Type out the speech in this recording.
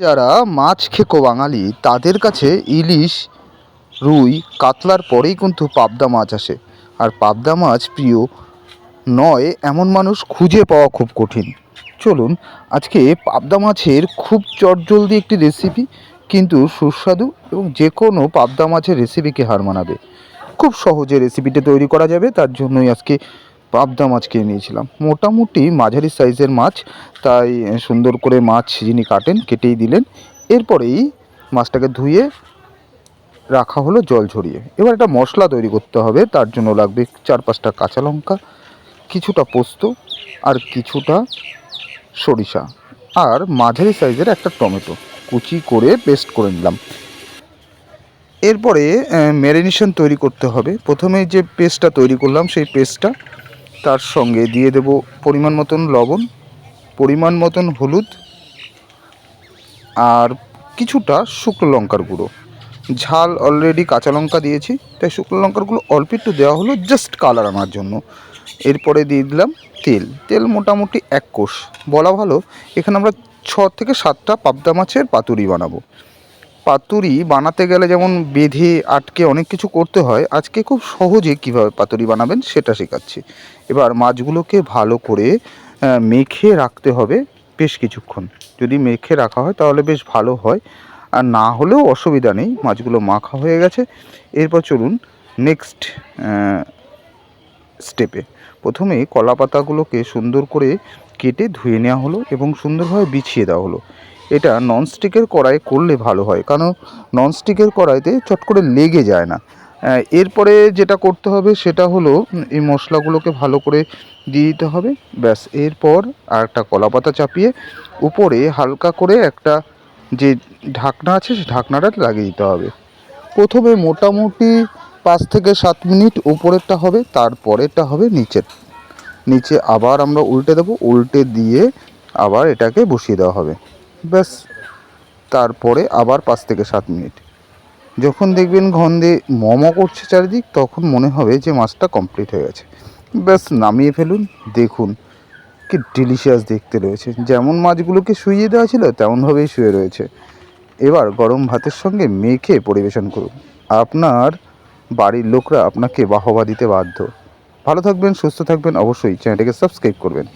যারা মাছ খেকো বাঙালি, তাদের কাছে ইলিশ, রুই, কাতলার পরেই কিন্তু পাবদা মাছ আসে। আর পাবদা মাছ প্রিয় নয়, এমন মানুষ খুঁজে পাওয়া খুব কঠিন। চলুন, আজকে পাবদা মাছের খুব চটজলদি একটি রেসিপি কিন্তু সুস্বাদু এবং যে কোনো পাবদা মাছের রেসিপিকে হার মানাবে। খুব সহজে রেসিপিটা তৈরি করা যাবে, তার জন্যই আজকে পাবদা মাছ কিনে নিয়েছিলাম। মোটামুটি মাঝারি সাইজের মাছ, তাই সুন্দর করে মাছ যিনি কাটেন, কেটেই দিলেন। এরপরেই মাছটাকে ধুয়ে রাখা হলো জল ঝরিয়ে। এবার একটা মশলা তৈরি করতে হবে, তার জন্য লাগবে চার পাঁচটা কাঁচা লঙ্কা, কিছুটা পোস্ত আর কিছুটা সরিষা আর মাঝারি সাইজের একটা টমেটো। কুচি করে পেস্ট করে নিলাম। এরপরে ম্যারিনেশন তৈরি করতে হবে। প্রথমে যে পেস্টটা তৈরি করলাম, সেই পেস্টটা তার সঙ্গে দিয়ে দেব পরিমাণ মতন লবণ, পরিমাণ মতন হলুদ আর কিছুটা শুকনো লঙ্কার গুঁড়ো। ঝাল অলরেডি কাঁচা লঙ্কা দিয়েছি, তাই শুকনো লঙ্কারগুলো অল্প একটু দেওয়া হলো জাস্ট কালার আনার জন্য। এরপরে দিয়ে দিলাম তেল। তেল মোটামুটি এক কোষ। বলা ভালো, এখানে আমরা ছ থেকে সাতটা পাবদা মাছের পাতুরি বানাবো। পাতুরি বানাতে গেলে যেমন বেঁধে, আটকে অনেক কিছু করতে হয়, আজকে খুব সহজে কীভাবে পাতুরি বানাবেন সেটা শেখাচ্ছি। এবার মাছগুলোকে ভালো করে মেখে রাখতে হবে বেশ কিছুক্ষণ। যদি মেখে রাখা হয় তাহলে বেশ ভালো হয়। আর না হলেও অসুবিধা নেই, মাছগুলো মাখা হয়ে গেছে। এরপর চলুন নেক্সট স্টেপে প্রথমে কলা পাতাগুলোকে সুন্দর করে কেটে ধুয়ে নেওয়া হলো এবং সুন্দরভাবে বিছিয়ে দেওয়া হলো। এটা ননস্টিকের কড়াই করলে ভালো হয়। কারণ ননস্টিকের কড়াইতে চট করে লেগে যায় না। এরপরে যেটা করতে হবে সেটা হলো এই মশলাগুলোকে ভালো করে দিয়ে দিতে হবে। ব্যাস, এরপর আর একটা কলা পাতা চাপিয়ে উপরে হালকা করে একটা যে ঢাকনা আছে সেই ঢাকনাটা লাগিয়ে দিতে হবে। প্রথমে মোটামুটি পাঁচ থেকে সাত মিনিট উপরেরটা হবে, তারপরেরটা হবে নিচের। নিচে আবার আমরা উল্টে দেবো, উল্টে দিয়ে আবার এটাকে বসিয়ে দেওয়া হবে। ব্যাস। তারপরে আবার পাঁচ থেকে সাত মিনিট। যখন দেখবেন গন্ধে মমো করছে চারিদিক, তখন মনে হবে যে মাছটা কমপ্লিট হয়ে গেছে। ব্যাস, নামিয়ে ফেলুন, দেখুন কি ডিলিশিয়াস দেখতে রয়েছে। যেমন মাছগুলোকে শুইয়ে দেওয়া ছিল, তেমনভাবেই শুয়ে রয়েছে। এবার গরম ভাতের সঙ্গে মেখে পরিবেশন করুন। আপনার বাড়ির লোকরা আপনাকে বাহবা দিতে বাধ্য। ভালো থাকবেন, সুস্থ থাকবেন, অবশ্যই চ্যানেলটিকে সাবস্ক্রাইব করবেন।